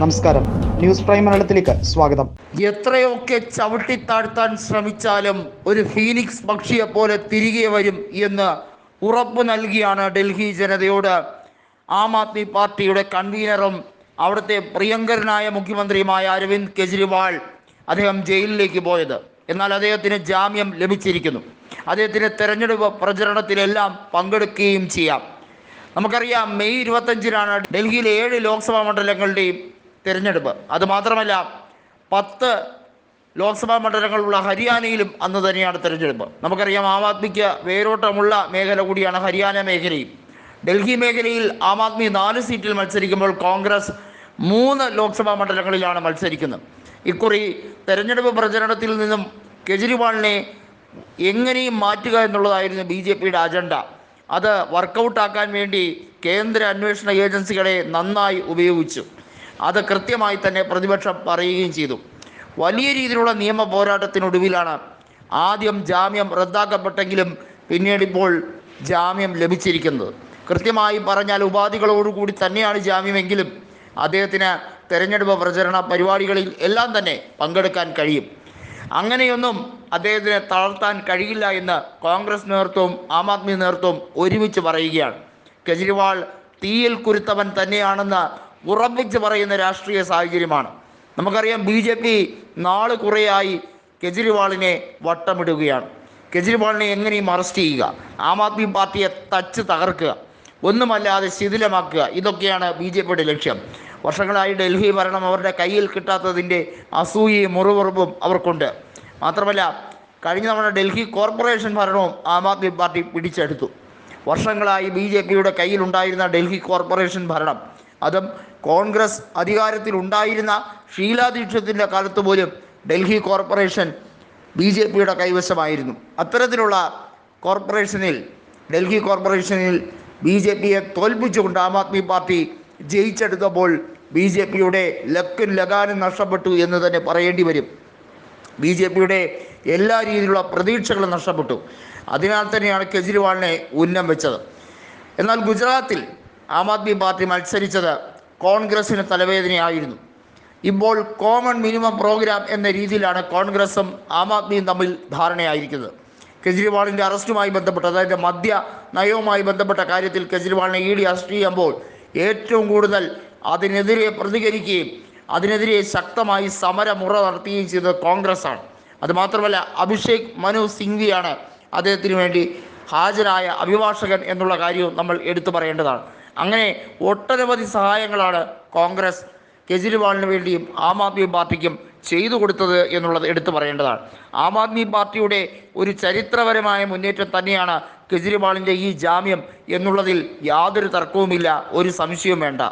നമസ്കാരം. News prime മലയാളത്തിലേക്ക് സ്വാഗതം. എത്രയൊക്കെ ചവിട്ടി താഴ്ത്താൻ ശ്രമിച്ചാലും ഒരു ഫീനിക്സ് പക്ഷിയെ പോലെ തിരികെ വരും എന്ന് ഉറപ്പ് നൽകിയാണ് ഡൽഹി ജനതയോട്. ആം ആദ്മി പാർട്ടിയുടെ കൺവീനറും അവിടുത്തെ പ്രിയങ്കരനായ മുഖ്യമന്ത്രിയുമായ അരവിന്ദ് കെജ്രിവാൾ അദ്ദേഹം ജയിലിലേക്ക് പോയത്. എന്നാൽ അദ്ദേഹത്തിന് ജാമ്യം ലഭിച്ചിരിക്കുന്നു. അദ്ദേഹത്തിന് തെരഞ്ഞെടുപ്പ് പ്രചരണത്തിലെല്ലാം പങ്കെടുക്കുകയും ചെയ്യാം. നമുക്കറിയാം മെയ് ഇരുപത്തഞ്ചിനാണ് ഡൽഹിയിലെ ഏഴ് ലോക്സഭാ മണ്ഡലങ്ങളുടെയും തിരഞ്ഞെടുപ്പ്. അതുമാത്രമല്ല പത്ത് ലോക്സഭാ മണ്ഡലങ്ങളുള്ള ഹരിയാനയിലും അന്ന് തന്നെയാണ് തിരഞ്ഞെടുപ്പ്. നമുക്കറിയാം ആം ആദ്മിക്ക് വേരോട്ടമുള്ള മേഖല കൂടിയാണ് ഹരിയാന മേഖലയും. ഡൽഹി മേഖലയിൽ ആം ആദ്മി നാല് സീറ്റിൽ മത്സരിക്കുമ്പോൾ കോൺഗ്രസ് മൂന്ന് ലോക്സഭാ മണ്ഡലങ്ങളിലാണ് മത്സരിക്കുന്നത്. ഇക്കുറി തെരഞ്ഞെടുപ്പ് പ്രചരണത്തിൽ നിന്നും കെജ്രിവാളിനെ എങ്ങനെയും മാറ്റുക എന്നുള്ളതായിരുന്നു ബി ജെ പിയുടെ അജണ്ട. അത് വർക്കൗട്ടാക്കാൻ വേണ്ടി കേന്ദ്ര അന്വേഷണ ഏജൻസികളെ നന്നായി ഉപയോഗിച്ചു. അത് കൃത്യമായി തന്നെ പ്രതിപക്ഷം പറയുകയും ചെയ്തു. വലിയ രീതിയിലുള്ള നിയമ പോരാട്ടത്തിനൊടുവിലാണ് ആദ്യം ജാമ്യം റദ്ദാക്കപ്പെട്ടെങ്കിലും പിന്നീട് ഇപ്പോൾ ജാമ്യം ലഭിച്ചിരിക്കുന്നത്. കൃത്യമായി പറഞ്ഞാൽ ഉപാധികളോടുകൂടി തന്നെയാണ് ജാമ്യമെങ്കിലും അദ്ദേഹത്തിന് തെരഞ്ഞെടുപ്പ് പ്രചരണ പരിപാടികളിൽ എല്ലാം തന്നെ പങ്കെടുക്കാൻ കഴിയും. അങ്ങനെയൊന്നും അദ്ദേഹത്തിനെ തളർത്താൻ കഴിയില്ല എന്ന് കോൺഗ്രസ് നേതൃത്വവും ആം ആദ്മി നേതൃത്വവും ഒരുമിച്ച് പറയുകയാണ്. കെജ്രിവാൾ തീയിൽ കുരുത്തവൻ തന്നെയാണെന്ന് ഉറപ്പിച്ച് പറയുന്ന രാഷ്ട്രീയ സാഹചര്യമാണ്. നമുക്കറിയാം ബി ജെ പി നാൾ കുറേയായി കെജ്രിവാളിനെ വട്ടമിടുകയാണ്. കെജ്രിവാളിനെ എങ്ങനെയും അറസ്റ്റ് ചെയ്യുക. ആം ആദ്മി പാർട്ടിയെ തച്ച് തകർക്കുക. ഒന്നുമല്ലാതെ ശിഥിലമാക്കുക. ഇതൊക്കെയാണ് ബി ജെ പിയുടെ ലക്ഷ്യം. വർഷങ്ങളായി ഡൽഹി ഭരണം അവരുടെ കയ്യിൽ കിട്ടാത്തതിന്റെ അസൂയയും മുറിവുറപ്പും അവർക്കുണ്ട്. മാത്രമല്ല കഴിഞ്ഞ തവണ ഡൽഹി കോർപ്പറേഷൻ ഭരണവും ആം ആദ്മി പാർട്ടി പിടിച്ചെടുത്തു. വർഷങ്ങളായി ബി ജെ പിയുടെ കയ്യിലുണ്ടായിരുന്ന ഡൽഹി കോർപ്പറേഷൻ ഭരണം അതും കോൺഗ്രസ് അധികാരത്തിൽ ഉണ്ടായിരുന്ന ഷീലാ ദീക്ഷത്തിന്റെ കാലത്ത് പോലും ഡൽഹി കോർപ്പറേഷൻ ബി ജെ പിയുടെ കൈവശമായിരുന്നു. അത്തരത്തിലുള്ള കോർപ്പറേഷനിൽ ഡൽഹി കോർപ്പറേഷനിൽ ബി ജെ പിയെ തോൽപ്പിച്ചുകൊണ്ട് ആം ആദ്മി പാർട്ടി ജയിച്ചെടുത്തപ്പോൾ ബി ജെ പിയുടെ ലക്കും ലഗാനും നഷ്ടപ്പെട്ടു എന്ന് തന്നെ പറയേണ്ടി വരും. ബി ജെ പിയുടെ എല്ലാ രീതിയിലുള്ള പ്രതീക്ഷകളും നഷ്ടപ്പെട്ടു. അതിനാൽ തന്നെയാണ് കെജ്രിവാളിനെ ഉന്നം വെച്ചത്. എന്നാൽ ഗുജറാത്തിൽ ആം ആദ്മി പാർട്ടി മത്സരിച്ചത് കോൺഗ്രസിന് തലവേദനയായിരുന്നു. ഇപ്പോൾ കോമൺ മിനിമം പ്രോഗ്രാം എന്ന രീതിയിലാണ് കോൺഗ്രസും ആം ആദ്മിയും തമ്മിൽ ധാരണയായിരിക്കുന്നത്. കെജ്രിവാളിന്റെ അറസ്റ്റുമായി ബന്ധപ്പെട്ട് അതായത് മദ്യ നയവുമായി ബന്ധപ്പെട്ട കാര്യത്തിൽ കെജ്രിവാളിനെ ഇ ഡി അറസ്റ്റ് ചെയ്യുമ്പോൾ ഏറ്റവും കൂടുതൽ അതിനെതിരെ പ്രതികരിക്കുകയും അതിനെതിരെ ശക്തമായി സമരമുറ നടത്തുകയും ചെയ്തത് കോൺഗ്രസ്സാണ് അതുമാത്രമല്ല അഭിഷേക് മനു സിംഗ്വിയാണ് അദ്ദേഹത്തിന് വേണ്ടി ഹാജരായ അഭിഭാഷകൻ എന്നുള്ള കാര്യവും നമ്മൾ എടുത്തു പറയേണ്ടതാണ്. അങ്ങനെ ഒട്ടനവധി സഹായങ്ങളാണ് കോൺഗ്രസ് കെജ്രിവാളിന് വേണ്ടിയും ആം ആദ്മി പാർട്ടിക്കും ചെയ്തു കൊടുത്തത് എന്നുള്ളത് എടുത്തു പറയേണ്ടതാണ്. ആം ആദ്മി പാർട്ടിയുടെ ഒരു ചരിത്രപരമായ മുന്നേറ്റം തന്നെയാണ് കെജ്രിവാളിന്റെ ഈ ജാമ്യം എന്നുള്ളതിൽ യാതൊരു തർക്കവുമില്ല ഒരു സംശയവും വേണ്ട.